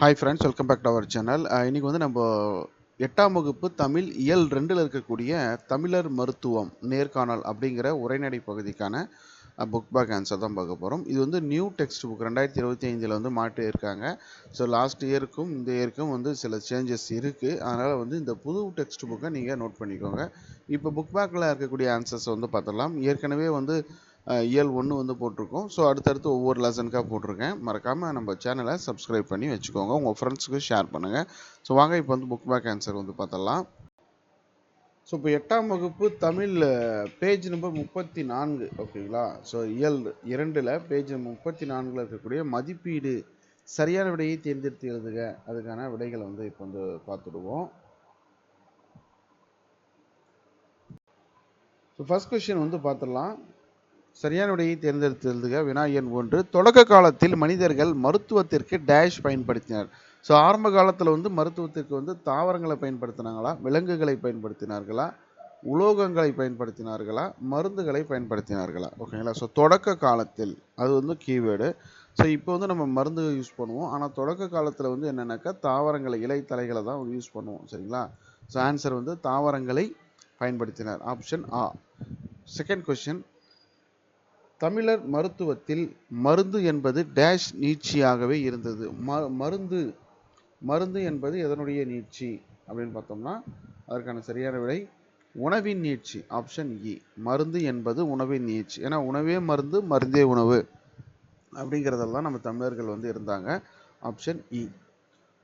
Hi friends welcome back to our channel இன்றைக்கி வந்து நம்ம எட்டாம் வகுப்பு தமிழ் இயல் ரெண்டில் இருக்கக்கூடிய தமிழர் மருத்துவம் நேர்காணல் அப்படிங்கிற உரைநடை பகுதிக்கான புக் பேக் ஆன்சர் தான் பார்க்க போகிறோம் இது வந்து நியூ டெக்ஸ்ட் புக் ரெண்டாயிரத்தி இருபத்தி ஐந்தில் வந்து மாட்டி இருக்காங்க. ஸோ லாஸ்ட் இயருக்கும் இந்த இயருக்கும் வந்து சில சேஞ்சஸ் இருக்குது அதனால் வந்து இந்த புது டெக்ஸ்ட் புக்கை நீங்கள் நோட் பண்ணிக்கோங்க. இப்போ புக் பேக்கில் இருக்கக்கூடிய ஆன்சர்ஸ் வந்து பார்த்துடலாம். ஏற்கனவே வந்து இயல் ஒன்று வந்து போட்டிருக்கோம். ஸோ அடுத்தடுத்து ஒவ்வொரு லெசனுக்காக போட்டிருக்கேன். மறக்காமல் நம்ம சேனலை சப்ஸ்கிரைப் பண்ணி வச்சுக்கோங்க. உங்கள் ஃப்ரெண்ட்ஸுக்கு ஷேர் பண்ணுங்கள் ஸோ வாங்க இப்போ வந்து புக் பேக் ஆன்சர் வந்து பார்த்தலாம் ஸோ இப்போ எட்டாம் வகுப்பு தமிழ் பேஜ் நம்பர் முப்பத்தி நான்கு ஓகேங்களா ஸோ இயல் இரண்டில் பேஜ் முப்பத்தி நான்கில் இருக்கக்கூடிய மதிப்பீடு சரியான விடையை தேர்ந்தெடுத்து எழுதுக. அதுக்கான விடைகளை வந்து இப்போ வந்து பார்த்துடுவோம். ஸோ ஃபஸ்ட் கொஷின் வந்து பார்த்துடலாம். சரியான விடையை தேர்ந்தெடுத்து வினா எண் ஒன்று. தொடக்க காலத்தில் மனிதர்கள் மருத்துவத்திற்கு டேஷ் பயன்படுத்தினர். ஸோ ஆரம்ப காலத்தில் வந்து மருத்துவத்திற்கு வந்து தாவரங்களை பயன்படுத்தினாங்களா? விலங்குகளை பயன்படுத்தினார்களா? உலோகங்களை பயன்படுத்தினார்களா? மருந்துகளை பயன்படுத்தினார்களா? ஓகேங்களா ஸோ தொடக்க காலத்தில். அது வந்து கீவேர்டு ஸோ இப்போ வந்து நம்ம மருந்து யூஸ் பண்ணுவோம். ஆனால் தொடக்க காலத்தில் வந்து என்னென்னாக்கா தாவரங்களை இலை தலைகளை தான் யூஸ் பண்ணுவோம். சரிங்களா? ஸோ ஆன்சர் வந்து தாவரங்களை பயன்படுத்தினார். ஆப்ஷன் ஆ செகண்ட் கொஸ்டின் தமிழர் மருத்துவத்தில் மருந்து என்பது டேஷ் நீட்சியாகவே இருந்தது. ம மருந்து மருந்து என்பது எதனுடைய நீட்சி அப்படின்னு பார்த்தோம்னா அதற்கான சரியான விடை உணவின் நீட்சி ஆப்ஷன் இ e. மருந்து என்பது உணவின் நீட்சி. ஏன்னா உணவே மருந்து மருந்தே உணவு அப்படிங்கிறதெல்லாம் நம்ம தமிழர்கள் வந்து இருந்தாங்க. Option E e.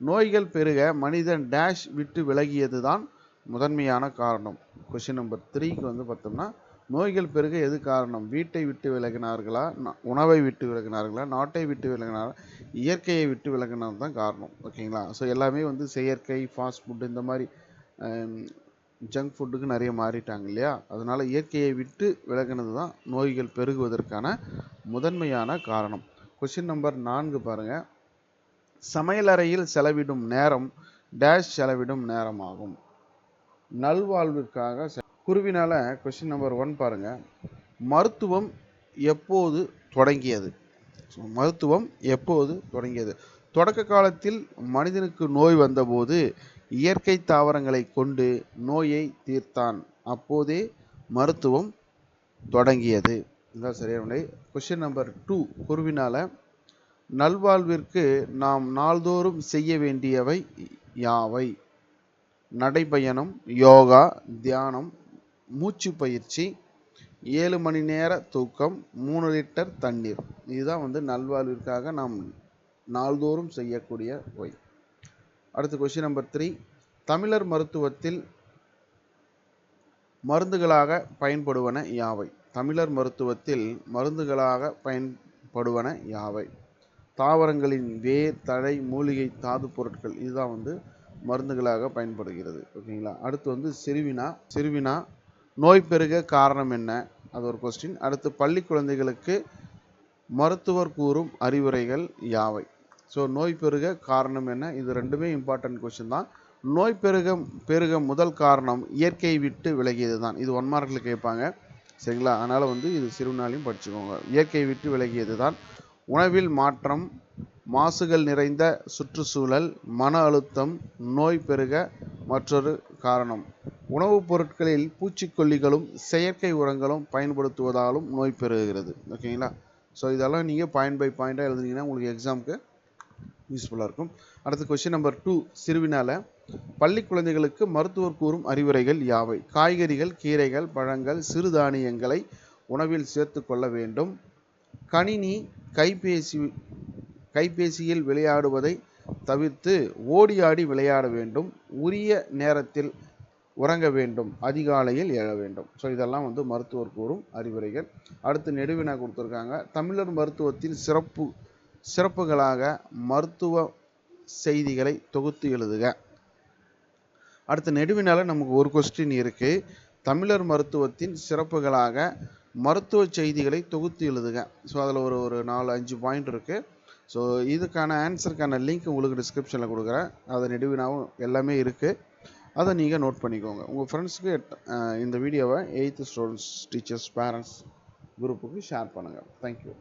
நோய்கள் பெருக மனிதன் டேஷ் விட்டு விலகியது தான் முதன்மையான காரணம். கொஷின் நம்பர் த்ரீக்கு வந்து பார்த்தோம்னா நோய்கள் பெருக எது காரணம்? வீட்டை விட்டு விலகினார்களா? உணவை விட்டு விலகினார்களா? நாட்டை விட்டு விலகினாரா? இயற்கையை விட்டு விலகினது தான் காரணம். ஓகேங்களா? ஸோ எல்லாமே வந்து செயற்கை ஃபாஸ்ட் ஃபுட்டு இந்த மாதிரி ஜங்க் ஃபுட்டுக்கு நிறைய மாறிட்டாங்க இல்லையா? அதனால் இயற்கையை விட்டு விலகினது தான் நோய்கள் பெருகுவதற்கான முதன்மையான காரணம். கொஷின் நம்பர் நான்கு பாருங்கள் சமையலறையில் செலவிடும் நேரம் டேஷ் செலவிடும் நேரமாகும் நல்வாழ்விற்காக குருவினால கொஸ்டின் நம்பர் ஒன் பாருங்க. மருத்துவம் எப்போது தொடங்கியது? மருத்துவம் எப்போது தொடங்கியது? தொடக்க காலத்தில் மனிதனுக்கு நோய் வந்தபோது இயற்கை தாவரங்களை கொண்டு நோயை தீர்த்தான். அப்போதே மருத்துவம் தொடங்கியது. இதுதான் சரியான விடை கொஸ்டின் நம்பர் டூ குருவினால நல்வாழ்விற்கு நாம் நாள்தோறும் செய்ய வேண்டியவை யாவை? நடைபயணம் யோகா தியானம் மூச்சு பயிற்சி ஏழு மணி நேர தூக்கம் மூணு லிட்டர் தண்ணீர். இதுதான் வந்து நல்வாழ்விற்காக நாம் நாள்தோறும் செய்யக்கூடிய ஒய் அடுத்து கொஸ்டின் நம்பர் த்ரீ தமிழர் மருத்துவத்தில் மருந்துகளாக பயன்படுவன யாவை? தமிழர் மருத்துவத்தில் மருந்துகளாக பயன்படுவன யாவை? தாவரங்களின் வேர் தழை மூலிகை தாது பொருட்கள் இதுதான் வந்து மருந்துகளாக பயன்படுகிறது. ஓகேங்களா? அடுத்து வந்து சிறுவினா சிறுவினா நோய் பெருக காரணம் என்ன? அது ஒரு கொஸ்டின் அடுத்து பள்ளி குழந்தைகளுக்கு மருத்துவர் கூறும் அறிவுரைகள் யாவை? ஸோ நோய் பெருக காரணம் என்ன? இது ரெண்டுமே இம்பார்ட்டன்ட் கொஸ்டின் தான். நோய் பெருக பெருக முதல் காரணம் இயற்கையை விட்டு விலகியது தான் இது ஒன் மார்க்கில் கேட்பாங்க. சரிங்களா? அதனால் வந்து இது சிறுநாளையும் படிச்சுக்கோங்க. இயற்கையை விட்டு விலகியது தான் உணவில் மாற்றம் மாசுகள் நிறைந்த சுற்றுச்சூழல் மன அழுத்தம் நோய் பெருக மற்றொரு காரணம். உணவுப் பொருட்களில் பூச்சிக்கொல்லிகளும் செயற்கை உரங்களும் பயன்படுத்துவதாலும் நோய் பெருகுகிறது. ஓகேங்களா? ஸோ இதெல்லாம் நீங்கள் பாயிண்ட் பை பாயிண்ட்டாக எழுதுனீங்கன்னா உங்களுக்கு எக்ஸாமுக்கு யூஸ்ஃபுல்லாக இருக்கும். அடுத்த கொஸ்டின் நம்பர் டூ சிறுவினால பள்ளி குழந்தைகளுக்கு மருத்துவர் கூறும் அறிவுரைகள் யாவை? காய்கறிகள் கீரைகள் பழங்கள் சிறுதானியங்களை உணவில் சேர்த்து கொள்ள வேண்டும். கணினி கைபேசி கைபேசியில் விளையாடுவதை தவிர்த்து ஓடி ஆடி விளையாட வேண்டும். உரிய நேரத்தில் உறங்க வேண்டும் அதிகாலையில் எழ வேண்டும். ஸோ இதெல்லாம் வந்து மருத்துவர் கூறும் அறிவுரைகள். அடுத்து நெடுவினா கொடுத்துருக்காங்க. தமிழர் மருத்துவத்தின் சிறப்பு சிறப்புகளாக மருத்துவ செய்திகளை தொகுத்து எழுதுக. அடுத்து நெடுவினால நமக்கு ஒரு கொஸ்டின் இருக்குது தமிழர் மருத்துவத்தின் சிறப்புகளாக மருத்துவ செய்திகளை தொகுத்து எழுதுக. ஸோ அதில் ஒரு ஒரு நாலு அஞ்சு பாயிண்ட் இருக்குது ஸோ இதுக்கான ஆன்சருக்கான லிங்க் உங்களுக்கு டிஸ்கிரிப்ஷனில் கொடுக்குறேன். அது நெடுவினாவும் எல்லாமே இருக்குது அதை நீங்கள் நோட் பண்ணிக்கோங்க. உங்கள் ஃப்ரெண்ட்ஸுக்கு இந்த வீடியோவை எயித்து ஸ்டூடெண்ட்ஸ் டீச்சர்ஸ் பேரண்ட்ஸ் குரூப்புக்கு ஷேர் பண்ணுங்கள் தேங்க்யூ